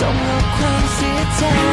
จบความเสียใจ